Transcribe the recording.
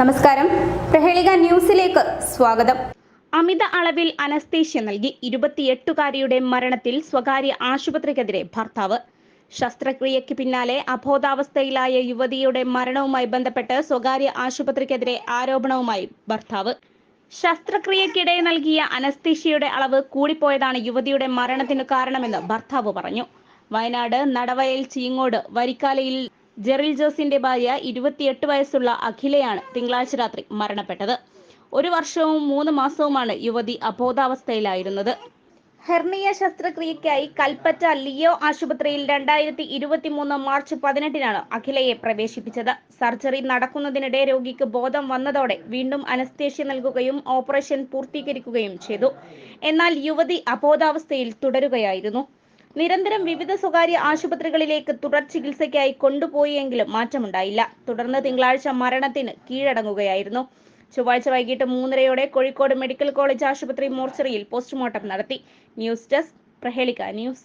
നമസ്കാരം. പ്രഹേളിക ന്യൂസിലേക്ക് സ്വാഗതം. അമിത അളവിൽ അനസ്തേഷ്യ നൽകി ഇരുപത്തിയെട്ടുകാരിയുടെ മരണത്തിൽ സ്വകാര്യ ആശുപത്രിക്കെതിരെ ഭർത്താവ്. ശസ്ത്രക്രിയയ്ക്ക് പിന്നാലെ അബോധാവസ്ഥയിലായ യുവതിയുടെ മരണവുമായി ബന്ധപ്പെട്ട് സ്വകാര്യ ആശുപത്രിക്കെതിരെ ആരോപണവുമായി ഭർത്താവ്. ശസ്ത്രക്രിയക്കിടെ നൽകിയ അനസ്തേഷ്യയുടെ അളവ് കൂടിപ്പോയതാണ് യുവതിയുടെ മരണത്തിന് കാരണമെന്ന് ഭർത്താവ് പറഞ്ഞു. വയനാട് നടവയൽ ചീങ്ങോട് വരിക്കാലയിൽ ജെറിൽ ജോസിന്റെ ഭാര്യ ഇരുപത്തിയെട്ട് വയസ്സുള്ള അഖിലയാണ് തിങ്കളാഴ്ച രാത്രി മരണപ്പെട്ടത്. ഒരു വർഷവും മൂന്ന് മാസവുമാണ് യുവതി അബോധാവസ്ഥയിലായിരുന്നത്. ഹെർണിയ ശസ്ത്രക്രിയയ്ക്കായി കൽപ്പറ്റ ലിയോ ആശുപത്രിയിൽ രണ്ടായിരത്തി ഇരുപത്തി മൂന്ന് മാർച്ച് പതിനെട്ടിനാണ് അഖിലയെ പ്രവേശിപ്പിച്ചത്. സർജറി നടക്കുന്നതിനിടെ രോഗിക്ക് ബോധം വന്നതോടെ വീണ്ടും അനസ്തേഷ്യ നൽകുകയും ഓപ്പറേഷൻ പൂർത്തീകരിക്കുകയും ചെയ്തു. എന്നാൽ യുവതി അബോധാവസ്ഥയിൽ തുടരുകയായിരുന്നു. നിരന്തരം വിവിധ സ്വകാര്യ ആശുപത്രികളിലേക്ക് തുടർ ചികിത്സയ്ക്കായി കൊണ്ടുപോയെങ്കിലും മാറ്റമുണ്ടായില്ല. തുടർന്ന് തിങ്കളാഴ്ച മരണത്തിന് കീഴടങ്ങുകയായിരുന്നു. ചൊവ്വാഴ്ച വൈകിട്ട് മൂന്നരയോടെ കോഴിക്കോട് മെഡിക്കൽ കോളേജ് ആശുപത്രി മോർച്ചറിയിൽ പോസ്റ്റ്മോർട്ടം നടത്തി. News desk Prahelika news.